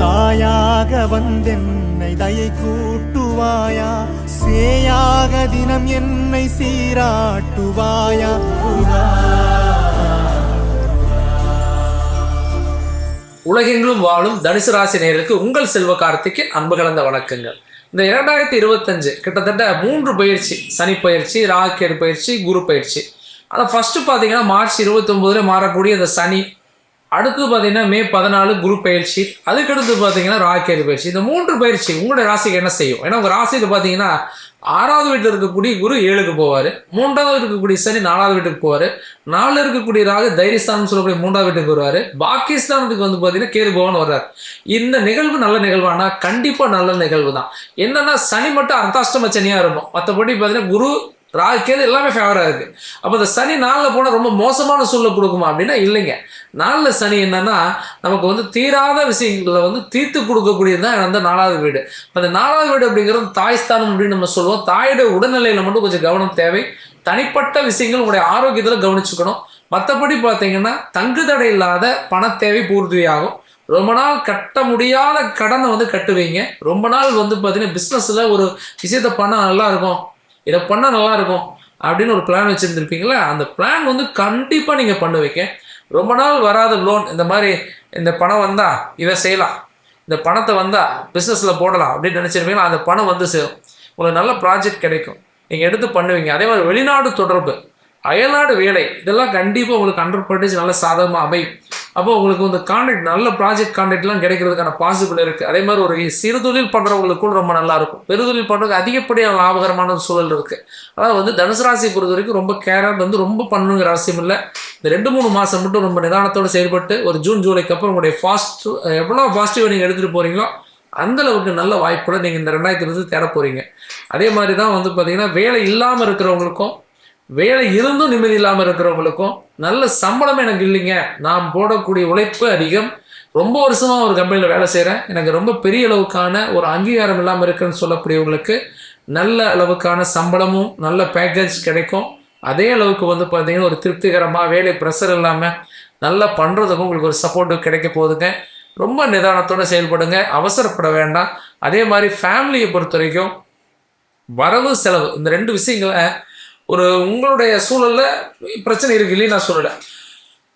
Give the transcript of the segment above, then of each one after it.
தாயாக வந்தென்னை தயை கூட்டுவாயா? சேயாக தினம் என்னை சீராட்டுவாயா? உலகெங்கிலும் வாழும் தனுசு ராசி நேர்களுக்கு உங்கள் செல்வ கார்த்திக்கு அன்பு கலந்த வணக்கங்கள். இந்த இரண்டாயிரத்தி இருபத்தஞ்சு கிட்டத்தட்ட மூன்று பயிற்சி சனி பயிற்சி ராக்கேடு பயிற்சி குரு பயிற்சி. ஆனால் ஃபஸ்ட்டு பார்த்தீங்கன்னா மார்ச் இருபத்தொம்போதுல மாறக்கூடிய இந்த சனி அடுத்து பார்த்தீங்கன்னா மே பதினாலு குரு பயிற்சி அதுக்கடுத்து பார்த்தீங்கன்னா ராக்கேடு பயிற்சி. இந்த மூன்று பயிற்சி உங்களுடைய ராசிக்கு என்ன செய்யும்? ஏன்னா உங்கள் ராசியில் பார்த்தீங்கன்னா ஆறாவது வீட்டில் இருக்கக்கூடிய குரு ஏழுக்கு போவார். மூன்றாவது இருக்கக்கூடிய சனி நாலாவது வீட்டுக்கு போவார். நாலு இருக்கக்கூடிய ராகு தைரியஸ்தானம் சொல்லக்கூடிய மூன்றாவது வீட்டுக்கு வருவார். பாகிஸ்தானத்துக்கு வந்து பார்த்தீங்கன்னா கேது பவன் வர்றார். இந்த நிகழ்வு நல்ல நிகழ்வானா கண்டிப்பாக நல்ல நிகழ்வு தான். என்னன்னா சனி மட்டும் அர்த்தாஷ்டம சனியாக இருக்கும். மற்றபடி பார்த்தீங்கன்னா குரு ராகுக்கேது எல்லாமே ஃபேவராக இருக்குது அப்போ இந்த சனி நாளில் போனால் ரொம்ப மோசமான சூழலை கொடுக்குமா அப்படின்னா இல்லைங்க. நாளில் சனி என்னென்னா நமக்கு வந்து தீராத விஷயங்களை வந்து தீர்த்து கொடுக்கக்கூடியது தான் அந்த நாலாவது வீடு. இப்போ அந்த நாலாவது வீடு அப்படிங்கிறது தாய்ஸ்தானம் அப்படின்னு நம்ம சொல்லுவோம். தாயோட உடல்நிலையில் மட்டும் கொஞ்சம் கவனம் தேவை. தனிப்பட்ட விஷயங்கள் உங்களுடைய ஆரோக்கியத்தில் கவனிச்சுக்கணும். மற்றபடி பார்த்தீங்கன்னா தங்கு தடை இல்லாத பண தேவை பூர்த்தியாகும். ரொம்ப நாள் கட்ட முடியாத கடனை வந்து கட்டுவீங்க. ரொம்ப நாள் வந்து பார்த்தீங்கன்னா பிஸ்னஸில் ஒரு விஷயத்தை பண்ணால் நல்லா இருக்கும். இதை பண்ணால் நல்லா இருக்கும் அப்படின்னு ஒரு பிளான் வச்சுருந்துருப்பீங்களா? அந்த பிளான் வந்து கண்டிப்பாக நீங்கள் பண்ணுவீங்க ரொம்ப நாள் வராத லோன் இந்த மாதிரி இந்த பணம் வந்தால் இதை செய்யலாம். இந்த பணத்தை வந்தால் பிஸ்னஸில் போடலாம் அப்படின்னு நினச்சிருப்பீங்களா? அந்த பணம் வந்து சேரும். உங்களுக்கு நல்ல ப்ராஜெக்ட் கிடைக்கும். நீங்கள் எடுத்து பண்ணுவீங்க. அதே மாதிரி வெளிநாடு தொடர்பு அயல்நாடு வேலை இதெல்லாம் கண்டிப்பாக உங்களுக்கு ஹண்ட்ரட் பர்சன்டேஜ் நல்ல சாதகமாக அமையும். அப்போ உங்களுக்கு இந்த கான்ட்ராக்ட் நல்ல ப்ராஜெக்ட் கான்ட்ராக்ட்லாம் கிடைக்கிறதுக்கான பாசிபிள் இருக்குது அதே மாதிரி ஒரு சிறுதொழில் பண்ணுறவங்களுக்கு கூட ரொம்ப நல்லாயிருக்கும் பெருதொழில் பண்ணுறதுக்கு அதிகப்படியாக லாபகரமான ஒரு சூழல் இருக்குது அதாவது வந்து தனுசு ராசியை பொறுத்த வரைக்கும் ரொம்ப கேராக வந்து ரொம்ப பண்ணணுங்கிற அவசியம் இல்லை. இந்த ரெண்டு மூணு மாதம் மட்டும் ரொம்ப நிதானத்தோடு செயல்பட்டு ஒரு ஜூன் ஜூலைக்கு அப்புறம் உங்களுடைய ஃபாஸ்ட் எவ்வளோ பாசிட்டிவாக நீங்கள் எடுத்துகிட்டு போகிறீங்களோ அந்தளவுக்கு நல்ல வாய்ப்புகளை நீங்கள் இந்த ரெண்டாயிரத்தி இருபது தேட போகிறீங்க அதே மாதிரி தான் வந்து பார்த்திங்கன்னா வேலை இல்லாமல் இருக்கிறவங்களுக்கும் வேலை இருந்தும் நிம்மதி இல்லாமல் இருக்கிறவங்களுக்கும் நல்ல சம்பளம் எனக்கு இல்லைங்க. நான் போடக்கூடிய உழைப்பு அதிகம். ரொம்ப வருஷமாக ஒரு கம்பெனியில் வேலை செய்கிறேன் எனக்கு ரொம்ப பெரிய அளவுக்கான ஒரு அங்கீகாரம் இல்லாமல் இருக்குன்னு சொல்லக்கூடியவங்களுக்கு நல்ல அளவுக்கான சம்பளமும் நல்ல பேக்கேஜ் கிடைக்கும். அதே அளவுக்கு வந்து பார்த்தீங்கன்னா ஒரு திருப்திகரமாக வேலை ப்ரெஷர் இல்லாமல் நல்லா பண்ணுறதுக்கும் உங்களுக்கு ஒரு சப்போர்ட்டும் கிடைக்க போகுதுங்க. ரொம்ப நிதானத்தோட செயல்படுங்க. அவசரப்பட வேண்டாம். அதே மாதிரி ஃபேமிலியை பொறுத்த வரைக்கும் வரவு செலவு இந்த ரெண்டு விஷயங்களை ஒரு உங்களுடைய சூழலில் பிரச்சனை இருக்கு இல்லைன்னு நான் சொல்லலை.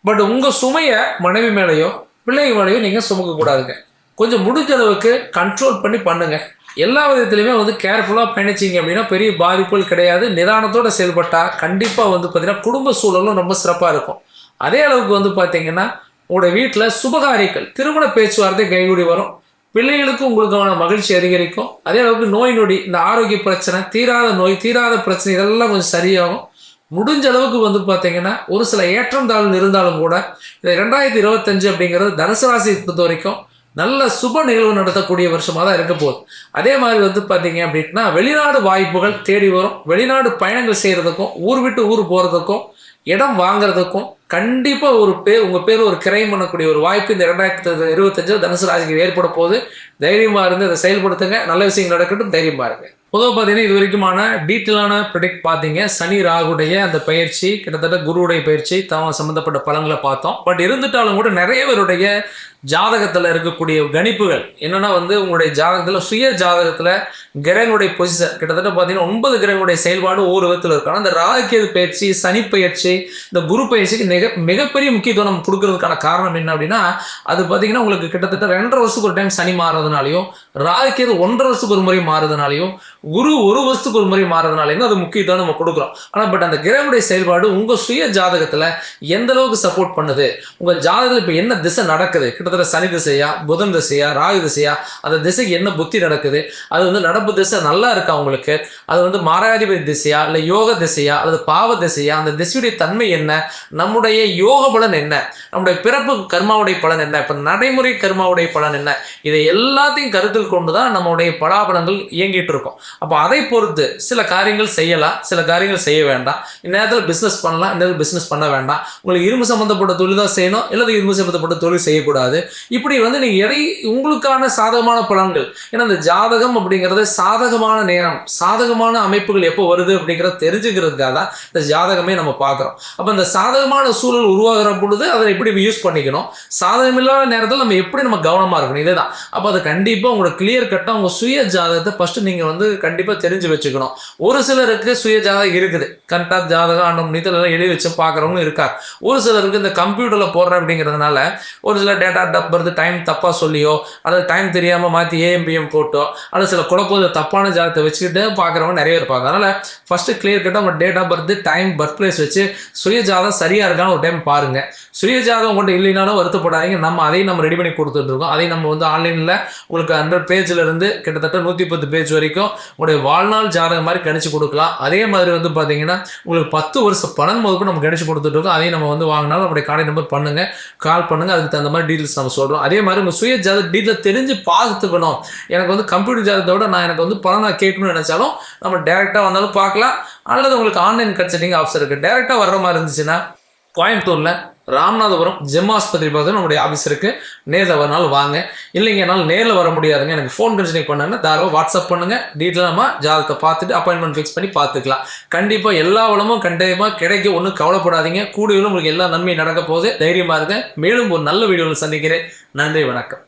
பட் உங்கள் சுமையை மனைவி மேலேயோ பிள்ளைங்க மேலேயோ நீங்கள் சுமக்கக்கூடாதுங்க கொஞ்சம் முடிஞ்ச அளவுக்கு கண்ட்ரோல் பண்ணி பண்ணுங்கள் எல்லா விதத்துலையுமே வந்து கேர்ஃபுல்லாக பயணிச்சிங்க அப்படின்னா பெரிய பாதிப்புகள் கிடையாது. நிதானத்தோடு செயல்பட்டால் கண்டிப்பாக வந்து பார்த்திங்கன்னா குடும்ப சூழலும் ரொம்ப சிறப்பாக இருக்கும். அதே அளவுக்கு வந்து பார்த்திங்கன்னா உங்களுடைய வீட்டில் சுபகாரியங்கள் திருமண பேச்சுவார்த்தை கைகூடி வரும். பிள்ளைகளுக்கும் உங்களுக்கான மகிழ்ச்சி அதிகரிக்கும். அதே அளவுக்கு நோய் நொடி இந்த ஆரோக்கிய பிரச்சனை தீராத நோய் தீராத பிரச்சனை இதெல்லாம் கொஞ்சம் சரியாகும். முடிஞ்ச அளவுக்கு வந்து பார்த்தீங்கன்னா ஒரு சில ஏற்றம் தாழ்வு இருந்தாலும் கூட இந்த ரெண்டாயிரத்தி இருபத்தஞ்சு அப்படிங்கிறது தனுசு ராசியை பொறுத்த வரைக்கும் நல்ல சுப நிகழ்வு நடத்தக்கூடிய வருஷமாக தான் இருக்க போகுது. அதே மாதிரி வந்து பார்த்தீங்க அப்படின்னா வெளிநாடு வாய்ப்புகள் தேடி வரும். வெளிநாடு பயணங்கள் செய்கிறதுக்கும் ஊர் விட்டு ஊர் போகிறதுக்கும் இடம் வாங்குறதுக்கும் கண்டிப்பாக ஒரு பேர் உங்கள் பேர் ஒரு கிரைம் பண்ணக்கூடிய ஒரு வாய்ப்பு இந்த இரண்டாயிரத்து இருபத்தஞ்சில் தனுசு ராசிக்கு ஏற்பட போகுது. தைரியமாக இருந்து அதை செயல்படுத்துங்க. நல்ல விஷயங்கள் நடக்கட்டும் தைரியமாக இருங்க. பொதுவாக பார்த்தீங்கன்னா இது வரைக்குமான டீட்டெயிலான ப்ரிடிக்ட் பார்த்தீங்க. சனி ராகுடைய அந்த பயிற்சி கிட்டத்தட்ட குருவுடைய பயிற்சி தவம் சம்மந்தப்பட்ட பலங்களை பார்த்தோம். பட் இருந்துட்டாலும் கூட நிறைய பேருடைய ஜாதகத்தில் இருக்கக்கூடிய கணிப்புகள். என்னென்னா வந்து உங்களுடைய ஜாதகத்தில் சுய ஜாதகத்தில் கிரகங்களுடைய பொசிஷன் கிட்டத்தட்ட பார்த்தீங்கன்னா ஒன்பது கிரகங்களுடைய செயல்பாடு ஒவ்வொரு விதத்தில் இருக்கும். ஆனால் இந்த பயிற்சி சனி பயிற்சி இந்த குரு பயிற்சிக்கு மிக மிகப்பெரிய முக்கியத்துவம் நம்ம கொடுக்கறதுக்கான காரணம் என்ன அப்படின்னா அது பார்த்தீங்கன்னா உங்களுக்கு கிட்டத்தட்ட ரெண்டரை வருஷத்துக்கு ஒரு டைம் சனி மாறுறதுனாலையும் ராகுகேது ஒன்றரை வருஷத்துக்கு ஒரு முறை மாறுறதுனாலையும் குரு ஒரு வருஷத்துக்கு ஒரு முறை மாறுறதுனாலையும் அது முக்கியத்துவம் நம்ம கொடுக்குறோம். ஆனால் பட் அந்த கிரகங்களுடைய செயல்பாடு உங்கள் சுய ஜாதகத்தில் எந்த அளவுக்கு சப்போர்ட் பண்ணுது? உங்கள் ஜாதகத்தில் இப்போ என்ன திசை நடக்குது? கிட்டத்தட்ட சனி திசையா புதன் திசையா ராகு திசையா அந்த திசைக்கு என்ன புத்தி நடக்குது? அது வந்து நடப்பு திசை நல்லா இருக்கா உங்களுக்கு? அது வந்து மாராதிபதி திசையா இல்லை யோக திசையா அல்லது பாவ திசையா அந்த திசையுடைய தன்மை என்ன? நம்முடைய யோக பலன் என்ன? நம்முடைய பிறப்பு கர்மாவுடைய பலன் என்ன? இப்போ நடைமுறை கர்மாவுடைய பலன் என்ன? இதை எல்லாத்தையும் கருத்தில் கொண்டு தான் நம்முடைய பலாபலங்கள் இயங்கிட்டு இருக்கோம். அப்போ அதை பொறுத்து சில காரியங்கள் செய்யலாம் சில காரியங்கள் செய்ய வேண்டாம். இந்நேரத்தில் பிஸ்னஸ் பண்ணலாம் இந்த பிஸ்னஸ் பண்ண வேண்டாம். உங்களுக்கு இரும்பு சம்மந்தப்பட்ட தொழில் தான் செய்யணும் இல்லை இரும்பு சம்மந்தப்பட்ட தொழில் செய்யக்கூடாது. இப்படி வந்து நீங்கள் எதை உங்களுக்கான சாதகமான பலன்கள்? ஏன்னா இந்த ஜாதகம் அப்படிங்கிறது சாதகமான நேரம் சாதகமான அமைப்புகள் எப்போ வருது அப்படிங்கிறத தெரிஞ்சுக்கிறதுக்காக தான் இந்த ஜாதகமே நம்ம பார்க்குறோம். அப்போ இந்த சாதகமான சூழல் உருவாகிற பொழுது அதை எப்படி யூஸ் பண்ணிக்கணும்? சாதகம் இல்லாத நேரத்தில் நம்ம எப்படி நம்ம கவனமாக இருக்கணும்? இதுதான். அப்போ அதை கண்டிப்பாக உங்களோட கிளியர் கட்டாக உங்கள் சுய ஜாதகத்தை ஃபஸ்ட்டு நீங்கள் வந்து கண்டிப்பாக தெரிஞ்சு வச்சுக்கணும். ஒரு சிலருக்கு சுய ஜாதகம் இருக்குது. கரெக்டாக ஜாதகம் ஆண்டும் நீத்தலாம் எழுதி வச்சு பார்க்குறவங்களும் இருக்கார் ஒரு சிலருக்கு இந்த கம்ப்யூட்டரில் போடுறேன் அப்படிங்கிறதுனால ஒரு சில டேட்டா டப் டைம் தப்பாக சொல்லியோ அல்லது டைம் தெரியாமல் மாற்றி ஏஎம்பிஎம் போட்டோ அல்லது சில குழப்பம் தப்பான ஜாதகத்தை வச்சுக்கிட்டு பார்க்குறவங்க நிறைய இருப்பாங்க. அதனால் ஃபஸ்ட்டு கிளியர் கட்டாக உங்கள் date of birth time birth place வச்சு சுயஜாதம் சரியாக இருக்கான்னு ஒரு டைம் பாருங்கள் சுயஜாதம் உங்கள்கிட்ட இல்லைனாலும் வருத்தப்படாதீங்க. நம்ம அதையும் நம்ம ரெடி பண்ணி கொடுத்துட்ருக்கோம் அதையும் நம்ம வந்து ஆன்லைனில் உங்களுக்கு ஹண்ட்ரட் பேஜிலிருந்து கிட்டத்தட்ட நூற்றி பத்து பேஜ் வரைக்கும் உங்களுடைய வாழ்நாள் ஜாதகம் மாதிரி கணிச்சு கொடுக்கலாம். அதே மாதிரி வந்து பார்த்தீங்கன்னா உங்களுக்கு பத்து வருஷம் பணம் முதற்கும் நம்ம கணிச்சு கொடுத்துட்ருக்கோம் அதையும் நம்ம வந்து வாங்கினாலும் நம்முடைய கார்டை நம்பர் பண்ணுங்கள் கால் பண்ணுங்கள் அதுக்கு தகுந்த மாதிரி டீட்டெயில்ஸ் நம்ம சொல்கிறோம் அதே மாதிரி உங்கள் சுய ஜாதக டீட்டெயில் தெரிஞ்சு பார்த்துக்கணும் எனக்கு வந்து கம்ப்யூட்டர் ஜாதகத்தை விட நான் எனக்கு வந்து பணம் நான் கேட்கணும்னு நினச்சாலும் நம்ம டேரெக்டாக வந்தாலும் பார்க்கலாம். அல்லது உங்களுக்கு ஆன்லைன் கன்சல்டிங் ஆப்ஷன் இருக்குது டேரெக்டாக வர்ற மாதிரி இருந்துச்சுன்னா கோயம்புத்தூரில் ராமநாதபுரம் ஜெம் ஆஸ்பத்திரி பார்த்து நம்முடைய ஆஃபீஸ் இருக்குது நேரில் வரனாலும் வாங்க. இல்லைங்க என்னால் நேரில் வர முடியாதுங்க. எனக்கு ஃபோன் கன்சல்டிங் பண்ணாங்கன்னா தாராளமாக வாட்ஸ்அப் பண்ணுங்கள் டீட்டெயிலாக ஜாதகத்தை பார்த்துட்டு அப்பாயின்மெண்ட் ஃபிக்ஸ் பண்ணி பார்த்துக்கலாம். கண்டிப்பாக எல்லா வளமும் கண்டிப்பாக கிடைக்க ஒன்றும் கவலைப்படாதீங்க. கூடியும் உங்களுக்கு எல்லா நன்மையும் நடக்க போகுது. தைரியமாக இருங்க. மேலும் ஒரு நல்ல வீடியோவில் சந்திக்கிறேன். நன்றி வணக்கம்.